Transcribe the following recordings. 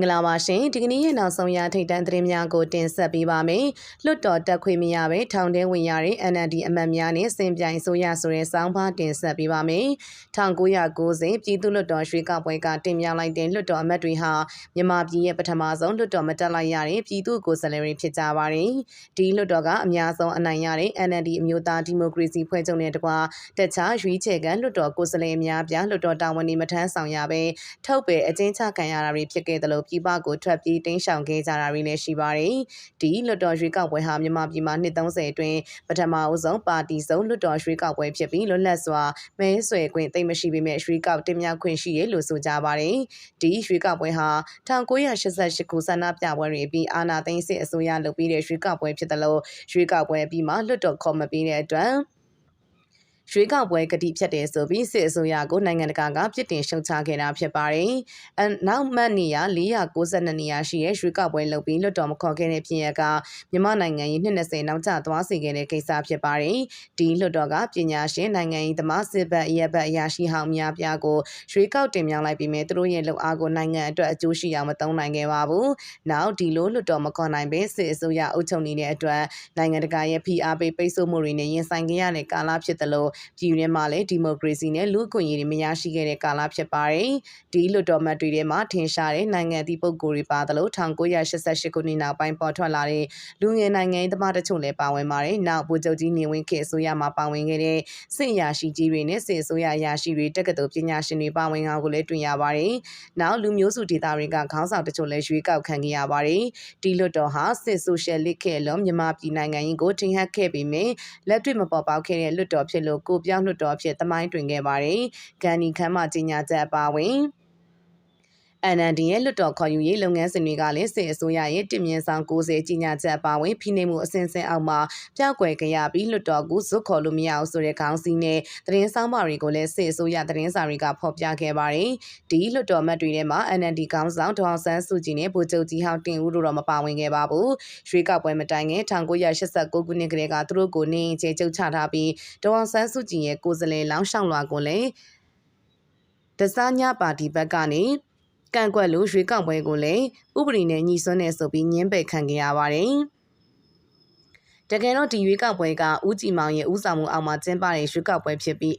င်္ဂလာပါရှင်ဒီကနေ့ရဲ့နောက်ဆုံးရထိတ်တန့်သတင်းများကိုတင်ဆက်ပေးပါမယ်လွတ်တော်တက်ခွေမရပဲထောင်ထဲဝင်ရတဲ့ NLD အမတ်များနဲ့စင်ပြိုင်ဆိုရဆိုတဲ့စောင်းပါတင်ဆက်ပေးပါမယ်1990ပြည်သူ့လွတ်တော်ရွှေကပွဲကတင်မြှောက်လိုက်တဲ့လွတ်တော်အမတ်တွေဟာမြန်မာပြည်ရဲ့ပထမဆုံးလွတ်တော်မတက်လိုက်ရတဲ့ပြည်သူ့ကိုယ်စားလှယ်တွေဖြစ်ကြပါတယ်ဒီလွတ်တော်ကအများဆုံးအနိုင်ရတဲ့ NLD အမျိုးသားဒီမိုကရေစီဖွဲ့ချုပ်နဲ့တကွာတက်ချရွေးချယ်ခံလွတ်တော်ကိုယ်စားလှယ်အများပြလွတ်တော်တာဝန်တွေမထမ်းဆောင်ရပဲထုတ်ပယ်အကျဉ်းချခံရတာတွေဖြစ်ခဲ့တယ်လို့ပြည်ပကိုထွက်ပြေးတင်းရှောင်ခဲ့ကြတာတွေလည်းရှိပါတယ်။ဒီလွတ်တော်ရွေးကောက်ပွဲဟာမြန်မာပြည်မှာနှစ်30အတွင်းပထမအဆုံးပါတီစုံလွတ်တော်ရွေးကောက်ပွဲဖြစ်ပြီးလွတ်လပ်စွာမဲဆွယ်ခွင့်သိမ်းမရှိပေမဲ့ရွေးကောက်တင်မြှောက်ခွင့်ရှိရလို့ဆိုကြပါတယ်။ဒီရွေးကောက်ပွဲဟာ1988ခုဆန္ဒပြပွဲတွေပြီးအာဏာသိမ်းစစ်အစိုးရလုပ်ပြီးတဲ့ရွေးကောက်ပွဲဖြစ်တယ်လို့ရွေးကောက်ပွဲပြီးမှလွတ်တော်ခေါ်မပေးတဲ့အတွက် ရွေးကောက်ပွဲကတိဖြတ်တယ်ဆိုပြီးစစ်အစိုးရကိုနိုင်ငံတကာကပြစ်တင်ရှုတ်ချခဲ့တာဖြစ်ပါတယ်။အနောက်မှတ်နေရ492နေရာရှိတဲ့ရွေးကောက်ပွဲလုပ်ပြီးလွတ်တော်မခေါ်ခဲ့တဲ့ဖြစ်ရကမြန်မာနိုင်ငံရေး20နောက်ကျသွားစေခဲ့တဲ့ကိစ္စဖြစ်ပါတယ်။ဒီလွတ်တော်ကပညာရှင်နိုင်ငံရေးသမားစစ်ဘက်ရပ်ဘက်အရာရှိဟောင်းများပြားကိုရွှေကောက်တင်မြောင်းလိုက်ပြီးမြဲသူတို့ရဲ့လုပ်အားကိုနိုင်ငံအတွက်အကျိုးရှိအောင်မသုံးနိုင်ခဲ့ပါဘူး။နောက်ဒီလိုလွတ်တော်မခေါ်နိုင်ပဲစစ်အစိုးရအုပ်ချုပ်နေတဲ့အတွက်နိုင်ငံတကာရဲ့ဖိအားပေးပိတ်ဆို့မှုတွေနဲ့ရင်ဆိုင်ခဲ့ရတဲ့ကာလဖြစ်တယ်လို့ပြည်တွင်းမှာလည်းဒီမိုကရေစီနဲ့လူ့အခွင့်အရေးတွေမရရှိခဲ့တဲ့ကာလဖြစ်ပါတယ်။ဒီလွတ်တော်မတ်တွေထဲမှာထင်ရှားတဲ့နိုင်ငံသီးပုဂ္ဂိုလ်တွေပါသလို1988ခုနှစ်နောက်ပိုင်းပေါ်ထွက်လာတဲ့လူငယ်နိုင်ငံရေးသမားတချို့လည်းပါဝင်ပါတယ်။နောက်ဗိုလ်ချုပ်ကြီးနေဝင်းခေအစိုးရမှာပါဝင်ခဲ့တဲ့စစ်ရာရှိကြီးတွေနဲ့စစ်အစိုးရရာရှိတွေတက္ကသိုလ်ပညာရှင်တွေပါဝင်အောင်ကိုလည်းတွေ့ရပါတယ်။နောက်လူမျိုးစုဒေသတွေကခေါင်းဆောင်တချို့လည်းရွေးကောက်ခံခဲ့ရပါတယ်။ဒီလွတ်တော်ဟာစစ်ဆိုရှယ်လစ်ခေလုံးမြန်မာပြည်နိုင်ငံရေးကိုထင်ဟပ်ခဲ့ပေမဲ့လက်တွေ့မပေါ်ပေါက်ခဲ့တဲ့လွတ်တော်ဖြစ်လို့ကိုပြောင်းလွတ်တော်ဖြစ်သမိုင်းတွင်ခဲ့ပါတယ်။ဂန်နီခမ်းမှကြီးညာချက်အပါဝင် NND ရဲ့လွတ်တော်ခေါ်ယူရေးလုပ်ငန်းစဉ်တွေကလည်းစစ်အစိုးရရဲ့တည်မြဲဆောင်90ကြီးညာချက်ပါဝင်ဖိနှိပ်မှုအစဉ်စဉ်အောက်မှာပြောက်ွယ်ကြရပြီးလွတ်တော်ကိုဇွတ်ခေါ်လို့မရအောင်ဆိုတဲ့ခေါင်းစီးနဲ့သတင်းဆောင်ပါတွေကိုလည်းစစ်အစိုးရသတင်းစာတွေကဖော်ပြခဲ့ပါတယ်။ဒီလွတ်တော်မတ်တွေထဲမှာ NND ခေါင်းဆောင်ဒေါအောင်ဆန်းစုကြည်နဲ့ဗိုလ်ချုပ်ကြီးဟောင်းတင်ဦးတို့တော့မပါဝင်ခဲ့ပါဘူး။ရွေးကောက်ပွဲမတိုင်ခင်1989ခုနှစ်ကလေးကသူတို့ကိုနေချေကျုပ်ချထားပြီးဒေါအောင်ဆန်းစုကြည်ရဲ့ကိုယ်စားလှယ်လောင်းရှောင်းလွှာကိုလည်းဒဇာညပါတီဘက်ကနေ ကန့်ကွက်လို့ရွေးကောက်ပွဲကိုလည်းဥပဒေနဲ့ညှိစွန်းနေဆိုပြီးညှင်းပယ်ခံခဲ့ရပါတယ်။တကယ်တော့ဒီရွေးကောက်ပွဲကဦးကြည်မောင်ရဲ့ဦးဆောင်မှုအောက်မှာကျင်းပတဲ့ရွေးကောက်ပွဲဖြစ်ပြီး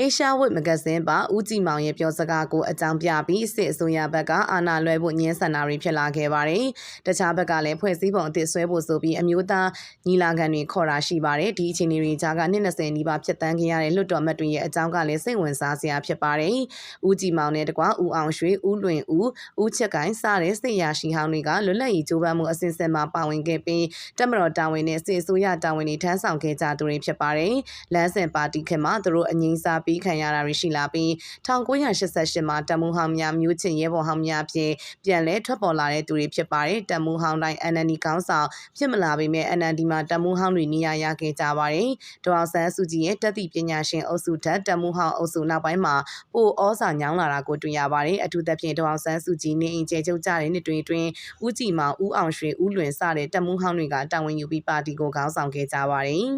အေရှာဝတ်မဂဇင်းပါဦးကြည်မောင်ရဲ့ပြောစကားကိုအကြောင်းပြပြီးစစ်အစိုးရဘက်ကအာဏာလွှဲဖို့ညှင်းဆန်တာတွေဖြစ်လာခဲ့ပါတယ်။တခြားဘက်ကလည်းဖွဲ့စည်းပုံအသစ်ဆွဲဖို့ဆိုပြီးအမျိုးသားညီလာခံတွေခေါ်တာရှိပါတယ်။ဒီအခြေအနေတွေကြားကနှစ်20နီးပါးဖြစ်တန်းခဲ့ရတဲ့လွတ်တော်မတ်တွေရဲ့အကြောင်းကလည်းစိတ်ဝင်စားစရာဖြစ်ပါတယ်။ဦးကြည်မောင်နဲ့တကွဦးအောင်ရွှေဦးလွင်ဦးဦးချက်ကိုင်းစတဲ့စစ်ရာရှိဟောင်းတွေကလွတ်လပ်ရေးကြိုးပမ်းမှုအစဉ်ဆက်မှာပါဝင်ခဲ့ပြီးတမတော်တာဝန်နဲ့စစ်အစိုးရတာဝန်တွေထမ်းဆောင်ခဲ့ကြသူတွေဖြစ်ပါတယ်။လမ်းစဉ်ပါတီခင်မှာသူတို့အငိမ့်စားပြီးခံရတာတွေရှိလာပြီး1988မှာတမူဟောင်းများမျိုးချင်ရဲဘော်ဟောင်းများဖြင့်ပြန်လဲထွက်ပေါ်လာတဲ့သူတွေဖြစ်ပါတယ်တမူဟောင်းတိုင်း NND ကောင်းဆောင်ဖြစ်မလာပေမဲ့ NND မှာတမူဟောင်းတွေနေရာရခဲ့ကြပါတယ်ဒေါအောင်ဆန်းစုကြည်ရဲ့တက်သည့်ပညာရှင်အုပ်စုထက်တမူဟောင်းအုပ်စုနောက်ပိုင်းမှာပိုဩစာညောင်းလာတာကိုတွေ့ရပါတယ်အထူးသဖြင့်ဒေါအောင်ဆန်းစုကြည်နေအိမ်ကျဲကျုပ်ကြတဲ့နှစ်တွင်တွင်ဦးကြည်မောင်ဦးအောင်ရွှေဦးလွင်စတဲ့တမူဟောင်းတွေကတာဝန်ယူပြီးပါတီကိုခေါင်းဆောင်ခဲ့ကြပါတယ်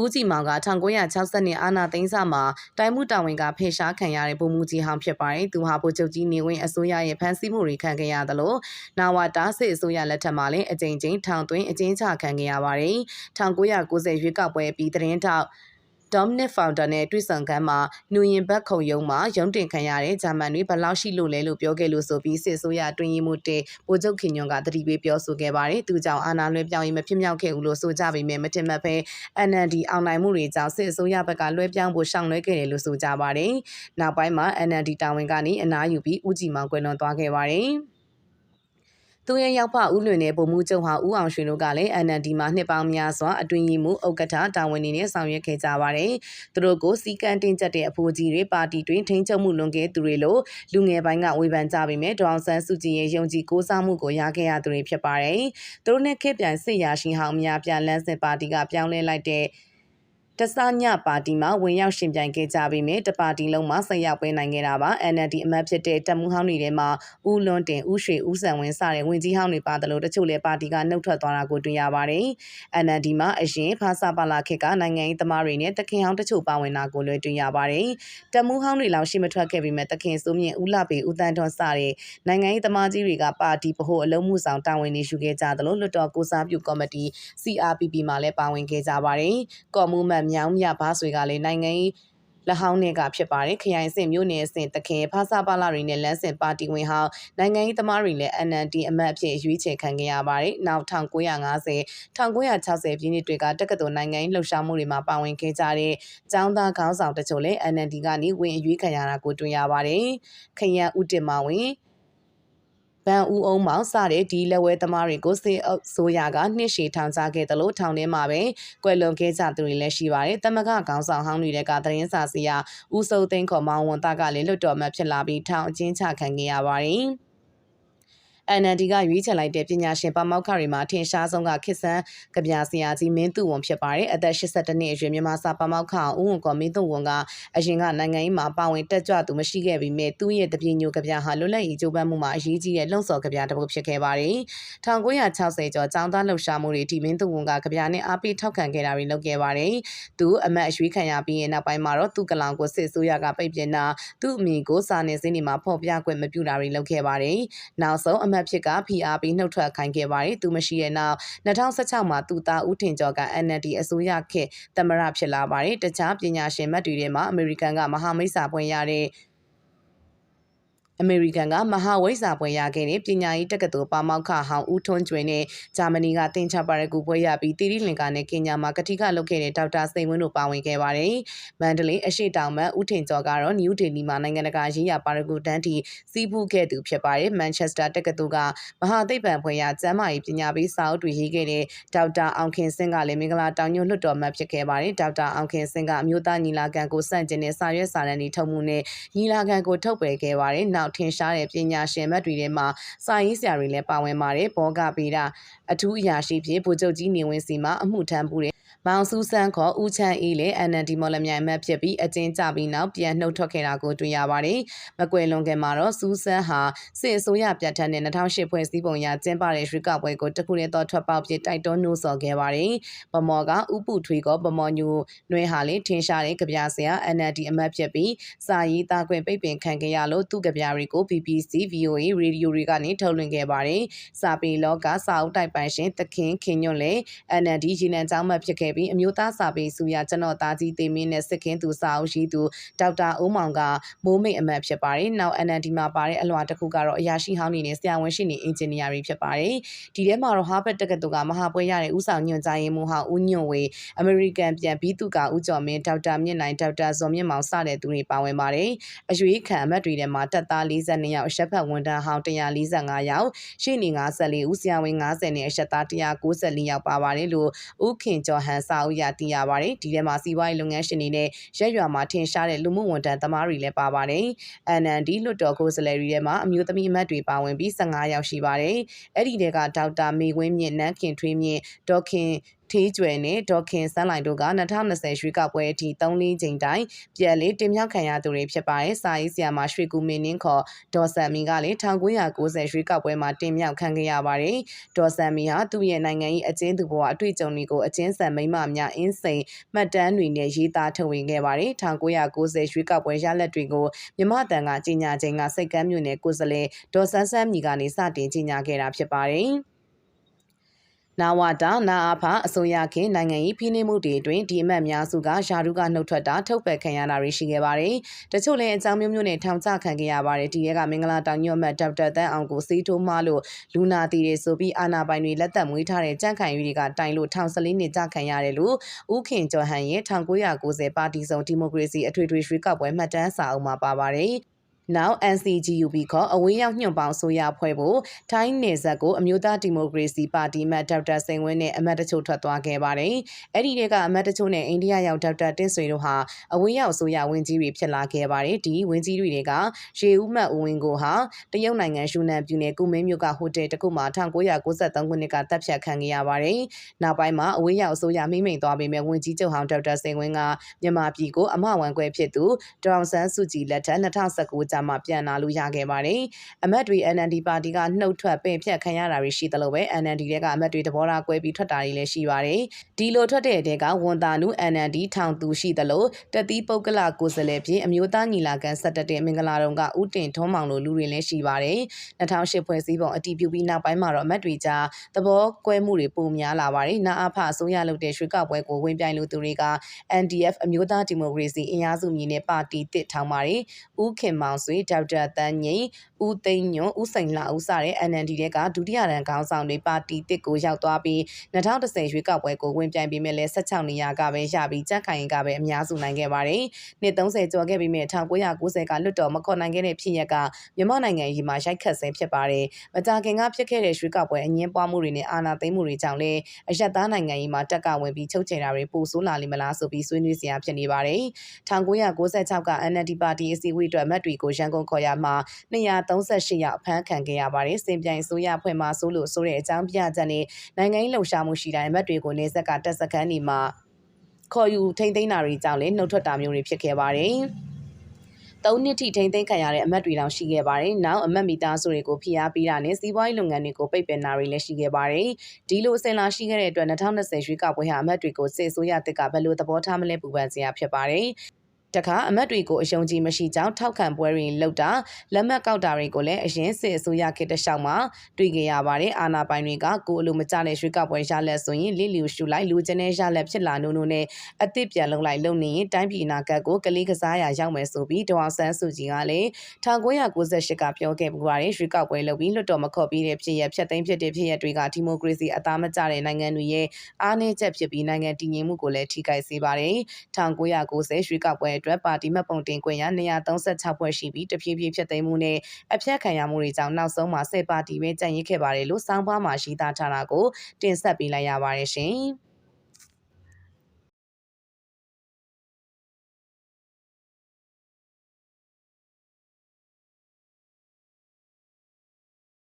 ဦးကြည်မောင်က1960နှစ်အာဏာသိမ်းစမှာတိုင်းမှုတာဝန်ကဖယ်ရှားခံရတဲ့ဗိုလ်မှူးကြီးဟောင်းဖြစ်ပါတယ်။သူဟာဗိုလ်ချုပ်ကြီးနေဝင်းအစိုးရရဲ့ဖမ်းဆီးမှုတွေခံခဲ့ရသလိုနာဝတာစစ်အစိုးရလက်ထက်မှာလည်းအကြိမ်ကြိမ်ထောင်သွင်းအကျဉ်းချခံခဲ့ရပါတယ်။1990ရွေးကောက်ပွဲပြီးသတင်းထောက် Dominic Founder နဲ့တွေ့ဆုံခန်းမှာနူရင်ဘက်ခုံယုံမှာရုံးတင်ခံရတဲ့ဂျာမန်တွေဘယ်လောက်ရှိလို့လဲလို့ပြောခဲ့လို့ဆိုပြီးစစ်ဆိုးရအတွင်းရေးမှုတေဗိုလ်ချုပ်ခင်ညွန့်ကတတိပေးပြောဆိုခဲ့ပါတယ်။သူကြောင့်အာဏာလွှဲပြောင်းရေးမဖြစ်မြောက်ခဲ့ဘူးလို့ဆိုကြပေမဲ့မတင်မဖဲ NLD အောင်နိုင်မှုတွေကြောင့်စစ်ဆိုးရဘက်ကလွှဲပြောင်းဖို့ရှောင်လွှဲခဲ့တယ်လို့ဆိုကြပါတယ်။နောက်ပိုင်းမှာ NLD တာဝန်ကနေအနားယူပြီးဦးကြည်မောင်ကွယ်လွန်သွားခဲ့ပါတယ်။ သူရဲ့ရောက်ဖဦးလွင်နဲ့ဗိုလ်မှူးချုပ်ဟာဦးအောင်ရွှေတို့ကလည်း NND မှာနှစ်ပေါင်းများစွာအတွင်းရေးမှုဥက္ကဋ္ဌတာဝန်တွေနဲ့ဆောင်ရွက်ခဲ့ကြပါတယ်။သူတို့ကိုစီကံတင်ချက်တဲ့အဖိုးကြီးတွေပါတီတွင်ထိန်းချုပ်မှုလွန်ခဲ့သူတွေလို့လူငယ်ပိုင်းကဝေဖန်ကြပေမဲ့ဒေါအောင်ဆန်းစုကြည်ရဲ့ယုံကြည်ကိုးစားမှုကိုရခဲ့ရသူတွေဖြစ်ပါတယ်။သူတို့နဲ့ခေပြိုင်စစ်ရာရှိဟောင်းများပြလန်းစစ်ပါတီကပြောင်းလဲလိုက်တဲ့ တစညပါတီမှာဝင်ရောက်ရှင်ပြိုင်ခဲ့ကြပေမဲ့တပါတီလုံးမှာဆက်ရောက်ပေးနိုင်ခဲ့တာပါ NLD အမတ်ဖြစ်တဲ့တက်မှုဟောင်းတွေထဲမှာဦးလွန်တင်ဦးရွှေဦးစံဝင်းစတဲ့ဝင်ကြီးဟောင်းတွေပါတယ်လို့တချို့လည်းပါတီကနှုတ်ထွက်သွားတာကိုတွေ့ရပါတယ် NLD မှာအရင်ဖာစာပါလာခေတ်ကနိုင်ငံရေးသမားတွေနဲ့တခင်ဟောင်းတချို့ပါဝင်တာကိုလည်းတွေ့ရပါတယ်တက်မှုဟောင်းတွေလောက်ရှိမထွက်ခဲ့ပေမဲ့တခင်စိုးမြင့်ဦးလာပေဦးတန်းထွန်းစတဲ့နိုင်ငံရေးသမားကြီးတွေကပါတီဗဟိုအလုံးမှုဆောင်တာဝန်တွေယူခဲ့ကြသလိုလွတ်တော်ကိုစားပြုကော်မတီ CRPP မှာလည်းပါဝင်ခဲ့ကြပါတယ်ကော်မှုမှတ်မြောင်းမြဘားဆွေကလည်းနိုင်ငံရေးလက်ဟောင်းတွေကဖြစ်ပါတယ်ခရိုင်အဆင့်မြို့နယ်အဆင့်တခင်ဖာစာပါလာတွေနဲ့လမ်းစဉ်ပါတီဝင်ဟောင်းနိုင်ငံရေးသမားတွေလည်း NND အမတ်အဖြစ်ရွေးချယ်ခံခဲ့ရပါတယ်နောက်1950 1960ပြည့်နှစ်တွေကတက္ကသိုလ်နိုင်ငံရေးလှုပ်ရှားမှုတွေမှာပါဝင်ခဲ့ကြတဲ့ចောင်းသားခေါင်းဆောင်တချို့လည်း NND ကနေဝင်အရွေးခံရတာကိုတွေ့ရပါတယ်ခရံဦးတင်မဝင် ဗန်ဦးအောင်မောင်စတဲ့ဒီလက်ဝဲသမားတွေကိုစေအုပ်ဆိုရကနှစ်ရှည်ထောင်ချခဲ့တယ်လို့ထောင်ထဲမှာပဲကွယ်လွန်ခဲ့ကြသူတွေလည်းရှိပါတယ်။တမကခေါင်းဆောင်ဟောင်းတွေကသတင်းစာစီယာဦးစိုးသိန်းခေါ်မောင်ဝန်သားကလည်းလွတ်တော်မှဖြစ်လာပြီးထောင်အကျဉ်းချခံခဲ့ရပါတယ်။ NND ကရွေးချယ်လိုက်တဲ့ပညာရှင်ပမောက္ခတွေမှာထင်ရှားဆုံးကခေတ်ဆန်းကဗျာဆရာကြီးမင်းသူဝန်ဖြစ်ပါတယ်အသက်82နှစ်အရွယ်မြန်မာစာပမောက္ခဦးဝန်ကောမင်းသူဝန်ကအရင်ကနိုင်ငံရေးမှာပါဝင်တက်ကြွသူမရှိခဲ့ပေမဲ့သူ့ရဲ့တပြင်းညိုကဗျာဟာလွတ်လပ်ရေးကြိုးပမ်းမှုမှာအရေးကြီးတဲ့လှုံ့ဆော်ကဗျာတစ်ပုဒ်ဖြစ်ခဲ့ပါတယ်1960ကျော်ចောင်းသားလှုပ်ရှားမှုတွေဒီမင်းသူဝန်ကကဗျာနဲ့အားပေးထောက်ခံခဲ့တာတွေလုပ်ခဲ့ပါတယ်သူအမတ်အရွေးခံရပြီးရင်နောက်ပိုင်းမှာတော့သူ့ကလောင်ကိုစစ်ဆိုးရကပိတ်ပင်တာသူ့အမိကိုစာနယ်ဇင်းတွေမှာဖော်ပြခွင့်မပြုတာတွေလုပ်ခဲ့ပါတယ်နောက်ဆုံးအမတ်ဖြစ်က PR ပြီးနှုတ်ထွက်ခိုင်းခဲ့ပါတယ်သူမရှိတဲ့နောက်2016မှာသူသားဦးထင်ကျော်က NLD အစိုးရခေတ်သမရဖြစ်လာပါတယ်တခြားပညာရှင်မတ်တွေထဲမှာအမေရိကန်ကမဟာမိတ်စာပွင့်ရတဲ့ အမေရိကန်ကမဟာဝိဇ္ဇာပွဲရခဲ့တဲ့ပညာရေးတက္ကသိုလ်ပါမောက္ခဟောင်းဦးထွန်းကျွေနဲ့ဂျာမနီကတင်ချပါရကူပွဲရပြီးတီရီလင်ကာနဲ့ကင်ညာမှာကတိကလုပ်ခဲ့တဲ့ဒေါက်တာစိန်ဝင်းတို့ပါဝင်ခဲ့ပါတယ်။မန္တလေးအရှိတောင်မှဦးထင်ကျော်ကတော့နယူးဒေလီမှာနိုင်ငံတကာရေးရာပါရကူတန်းတီစီးပူးခဲ့သူဖြစ်ပါတယ်။မန်ချက်စတာတက္ကသိုလ်ကမဟာသိပ္ပံပွဲရကျမ်းမာရေးပညာပေးစာအုပ်တွေရေးခဲ့တဲ့ဒေါက်တာအောင်ခင်စင်းကလည်းမင်္ဂလာတောင်ညွတ်လွှတ်တော်မှဖြစ်ခဲ့ပါတယ်။ဒေါက်တာအောင်ခင်စင်းကအမျိုးသားညီလာခံကိုစန့်ကျင်တဲ့စာရွက်စာတမ်းတွေထုတ်မှုနဲ့ညီလာခံကိုထုတ်ပယ်ခဲ့ပါတယ်။နောက်ထင်ရှားတဲ့ပညာရှင်မတ်တွေထဲမှာစာရေးဆရာတွေလည်းပါဝင်ပါတယ်ဘောဂဗေဒအထူးအရာရှိဖြစ်ဗိုလ်ချုပ်ကြီးနေဝင်းစီမှာအမှုထမ်းပူတဲ့ မောင်ဆူဆန်းခေါ်ဦးချမ်းအေးလည်း NND မော်လမြိုင်မတ်ဖြစ်ပြီးအကျဉ်းချပြီးနောက်ပြန်နှုတ်ထွက်ခဲ့တာကိုတွေ့ရပါတယ်။မကွယ်လွန်ခင်မှာတော့စူးစမ်းဟာစစ်အစိုးရပြဋ္ဌာန်းတဲ့2008ဖွဲ့စည်းပုံရကျင်းပတဲ့ရွေးကောက်ပွဲကိုတခုတည်းသောထွက်ပေါက်ဖြစ်တိုက်တွန်းနှိုးဆော်ခဲ့ပါတယ်။ဗမော်ကဥပုထွေကဗမော်ညူနွဲဟာလည်းထင်ရှားတဲ့ကြပြဆရာ NLD အမတ်ဖြစ်ပြီးစာရေးသားခွင့်ပိတ်ပင်ခံခဲ့ရလို့သူ့ကြပြတွေကို BBC, VOA, Radio တွေကနေထုတ်လွှင့်ခဲ့ပါတယ်။စာပေလောကစာအုပ်တိုက်ပိုင်ရှင်သခင်ခင်ညွန့်လည်း NLD ရေနံကျောင်းမှဖြစ်ခဲ့ပြီးအမျိုးသားစာပေဆူရကျွန်တော်သားကြီးတေမင်းနဲ့စစ်ခင်းသူစာအုပ်ရှိသူဒေါက်တာဦးမောင်ကမိုးမိတ်အမတ်ဖြစ်ပါတယ်။နောက် NLD မှာပါတဲ့အလွှာတစ်ခုကတော့အရာရှိဟောင်းနေနဲ့ဆရာဝန်ရှိနေအင်ဂျင်နီယာတွေဖြစ်ပါတယ်။ဒီထဲမှာတော့ Harvard တက္ကသိုလ်ကမဟာပွဲရတဲ့ဦးဆောင်ညွှန်ကြားရေးမှူးဟောင်းဦးညွန့်ဝေအမေရိကန်ပြန်ပြီးသူကဦးကျော်မင်းဒေါက်တာမြင့်နိုင်ဒေါက်တာဇော်မြင့်မောင်စတဲ့သူတွေပါဝင်ပါတယ်။အရွေးခံအမတ်တွေထဲမှာတပ်သား42ယောက်အရှက်ဖက်ဝန်ထမ်းဟောင်း145ယောက်ရှေ့နေ54ဦးဆရာဝန်90နဲ့အရှက်သား194ယောက်ပါပါတယ်လို့ဦးခင်ကျော်ဟန်စာအုပ်ရသိရပါတယ်ဒီထဲမှာစီးပွားရေးလုပ်ငန်းရှင်တွေနဲ့ရက်ရွာမှာထင်ရှားတဲ့လူမှုဝန်ထမ်းသမားတွေလည်းပါပါတယ် NND လွတ်တော်ကိုယ်စားလှယ်တွေထဲမှာအမျိုးသမီးအမတ်တွေပါဝင်ပြီး15ယောက်ရှိပါတယ်အဲ့ဒီတဲကဒေါက်တာမေဝင်းမြင့်နန်းခင်ထွေးမြင့်ဒေါခင် ထေးကျွယ်နဲ့ဒေါခင်စန်းလိုင်တို့က2020ရွေးကောက်ပွဲအထိ3လချိန်တိုင်ပြန်လေတင်မြောက်ခံရသူတွေဖြစ်ပါတယ်။စာရေးဆရာမရွှေကူမင်းနှင်းခေါ်ဒေါ်ဆန်မီကလည်း1990ရွေးကောက်ပွဲမှာတင်မြောက်ခံခဲ့ရပါတယ်။ဒေါ်ဆန်မီဟာသူ့ရဲ့နိုင်ငံရေးအကျဉ်းသူဘဝအတွေ့အကြုံတွေကိုအကျဉ်းဆန်မိမများအင်းစိန်မှတ်တမ်းတွေနဲ့ရေးသားထုတ်ဝေခဲ့ပါတယ်။1990ရွေးကောက်ပွဲရလဒ်တွေကိုမြမတန်ကကြီးညာချိန်ကစိတ်ကမ်းမြို့နယ်ကိုယ်စားလှယ်ဒေါ်ဆန်းဆန်းမီကနေစတင်ကြီးညာခဲ့တာဖြစ်ပါတယ်။ နာဝတာနာအဖအစိုးရခင်နိုင်ငံရေးဖိနှိပ်မှုတွေအတွင်းဒီအမတ်များစုကယာရုကနှုတ်ထွက်တာထုတ်ပယ်ခံရတာတွေရှိခဲ့ပါတယ်။တချို့လည်းအကြောင်းမျိုးမျိုးနဲ့ထောင်ချခံခဲ့ရပါတယ်။ဒီရဲကမင်္ဂလာတောင်ညွတ်အမတ်ဒေါက်တာတန်းအောင်ကိုစီးထိုးမှလို့လူနာတီတွေဆိုပြီးအာနာပိုင်တွေလက်သက်မွေးထားတဲ့ကြန့်ခိုင်ယူတွေကတိုင်လို့ထောင်14နှစ်ကြာခံရတယ်လို့ဦးခင်ကျော်ဟန်ရဲ့1990ပါတီစုံဒီမိုကရေစီအထွေထွေရွေးကောက်ပွဲမှတ်တမ်းစာအုပ်မှာပါပါတယ်။ နောက် NCGUB ခေါ်အဝေးရောက်ညွန့်ပေါင်းဆိုရဖွဲ့ဖို့ထိုင်းနယ်စပ်ကိုအမျိုးသားဒီမိုကရေစီပါတီမှဒေါက်တာစိန်ဝင်းနဲ့အမတ်တချို့ထွက်သွားခဲ့ပါတယ်။အဲ့ဒီတွေကအမတ်တချို့နဲ့အိန္ဒိယရောက်ဒေါက်တာတင့်ဆွေတို့ဟာအဝေးရောက်ဆိုရဝင်ကြီးတွေဖြစ်လာခဲ့ပါတယ်။ဒီဝင်ကြီးတွေကရေဦးမှတ်ဦးဝင်းကိုဟာတရုတ်နိုင်ငံရှူနန်ပြည်နယ်ကုမင်းမြို့ကဟိုတယ်တစ်ခုမှာ1993ခုနှစ်ကတပ်ဖြတ်ခံခဲ့ရပါတယ်။နောက်ပိုင်းမှာအဝေးရောက်အစိုးရမိမိန်သွားပေမဲ့ဝင်ကြီးချုပ်ဟောင်းဒေါက်တာစိန်ဝင်းကမြန်မာပြည်ကိုအမဝန်ခွဲဖြစ်သူဒေါအောင်ဆန်းစုကြည်လက်ထက်2019ကျမှပြန်လာလို့ရခဲ့ပါတယ်။အမတ်တွေ NND ပါတီကနှုတ်ထွက်ပင်ဖြတ်ခံရတာတွေရှိသလိုပဲ NND တွေကအမတ်တွေသဘောထားကွဲပြီးထွက်တာတွေလည်းရှိပါတယ်။ဒီလိုထွက်တဲ့တဲကဝန်တာနု NND ထောင်သူရှိသလိုတတိပုဂ္ဂလကိုယ်စားလှယ်ဖြစ်အမျိုးသားညီလာခံဆက်တက်တဲ့မင်္ဂလာတုံကဥတင်ထုံးမောင်လိုလူတွေလည်းရှိပါတယ်။2008ဖွဲ့စည်းပုံအတည်ပြုပြီးနောက်ပိုင်းမှာတော့အမတ်တွေကြားသဘောကွဲမှုတွေပိုများလာပါတယ်။နာအဖအစိုးရလုပ်တဲ့ရွှေကောက်ပွဲကိုဝင်ပြိုင်လူသူတွေက NDF အမျိုးသားဒီမိုကရေစီအင်အားစုမြင်တဲ့ပါတီတစ်ထောင်ပါတယ်။ဦးခင်မောင် sui tab ta nyi ဦးသိန်းညွန့်ဦးစိန်လာဦးစတဲ့ NND တဲ့ကဒုတိယရန်ခေါင်းဆောင်တွေပါတီတစ်ကိုရောက်သွားပြီး2010ရွေးကောက်ပွဲကိုဝင်ပြိုင်ပြီးမြဲလဲ16နေရာကပဲရပြီးကြက်ခိုင်ကပဲအများစုနိုင်ခဲ့ပါတယ်။နှစ်30ကျော်ခဲ့ပြီးမြဲ1990ကလွတ်တော်မခေါ်နိုင်ခဲ့တဲ့ဖြစ်ရက်ကမြန်မာနိုင်ငံရေးမှာရိုက်ခတ်ဆဲဖြစ်ပါတယ်။မကြာခင်ကဖြစ်ခဲ့တဲ့ရွေးကောက်ပွဲအငင်းပွားမှုတွေနဲ့အာဏာသိမ်းမှုတွေကြောင့်လည်းအယက်သားနိုင်ငံရေးမှာတက်ကဝင်ပြီးချုပ်ချယ်တာတွေပိုဆိုးလာလိမ့်မလားဆိုပြီးဆွေးနွေးစရာဖြစ်နေပါတယ်။1996က NLD ပါတီအစည်းအဝေးအတွက်အမတ်တွေကိုရန်ကုန်ခေါ်ရမှာ238ရောက်အဖမ်းခံခဲ့ရပါတယ်။စင်ပြိုင်ဆိုရဖွဲ့မှာဆိုလို့ဆိုတဲ့အကြောင်းပြချက်နဲ့နိုင်ငံရေးလှုပ်ရှားမှုရှိတဲ့အမတ်တွေကိုနေဆက်ကတက်စခန်းဒီမှာခေါ်ယူထိမ့်သိမ်းတာတွေကြောင့်လည်းနှုတ်ထွက်တာမျိုးတွေဖြစ်ခဲ့ပါတယ်။၃နှစ်ထိထိန်းသိမ်းခံရတဲ့အမတ်တွေတောင်ရှိခဲ့ပါတယ်။နောက်အမတ်မိသားစုတွေကိုဖိအားပေးတာနဲ့စီးပွားရေးလုပ်ငန်းတွေကိုပိတ်ပင်တာတွေလည်းရှိခဲ့ပါတယ်။ဒီလိုအစင်လာရှိခဲ့တဲ့အတွက်2020ရွေးကောက်ပွဲဟာအမတ်တွေကိုစစ်ဆိုးရတစ်ကဘယ်လိုသဘောထားမလဲပူပန်စရာဖြစ်ပါတယ်။ တခါအမတ်တွေကိုအယုံကြည်မရှိကြောင်းထောက်ခံပွဲတွေလုပ်တာလက်မှတ်ကောက်တာတွေကိုလည်းအရင်စစ်အစိုးရခေတ်တလျှောက်မှာတွေ့ကြရပါတယ်အာနာပိုင်တွေကကိုအလိုမကျတဲ့ရွှေကောက်ပွဲရလက်ဆိုရင်လစ်လျူရှူလိုက်လူကျင်းတဲ့ရလက်ဖြစ်လာနိုးနိုးနဲ့အစ်စ်ပြန်လုံလိုက်လုံနေရင်တိုင်းပြည်အနာဂတ်ကိုကလေးကစားရရောက်မယ်ဆိုပြီးဒေါအောင်ဆန်းစုကြည်ကလည်း1998ကပြောခဲ့ပူပါတယ်ရွှေကောက်ပွဲလုပ်ပြီးလွတ်တော်မခေါ်ပြီးတဲ့ဖြစ်ရဖြတ်သိမ်းဖြစ်တဲ့ဖြစ်ရတွေကဒီမိုကရေစီအသားမကျတဲ့နိုင်ငံတွေရဲ့အားနည်းချက်ဖြစ်ပြီးနိုင်ငံတည်ငြိမ်မှုကိုလည်းထိခိုက်စေပါတယ်1990ရွှေကောက်ပွဲအတွက်ပါတီမှတ်ပုံတင်ခွင့်ရ236ဖွဲ့ရှိပြီးတဖြည်းဖြည်းဖြတ်သိမ်းမှုနဲ့အပြတ်ခံရမှုတွေကြောင့်နောက်ဆုံးမှာစစ်ပါတီပဲကြံ့ရစ်ခဲ့ပါတယ်လို့စောင်းပါးမှာရှိသားထားတာကိုတင်ဆက်ပေးလိုက်ရပါတယ်ရှင်။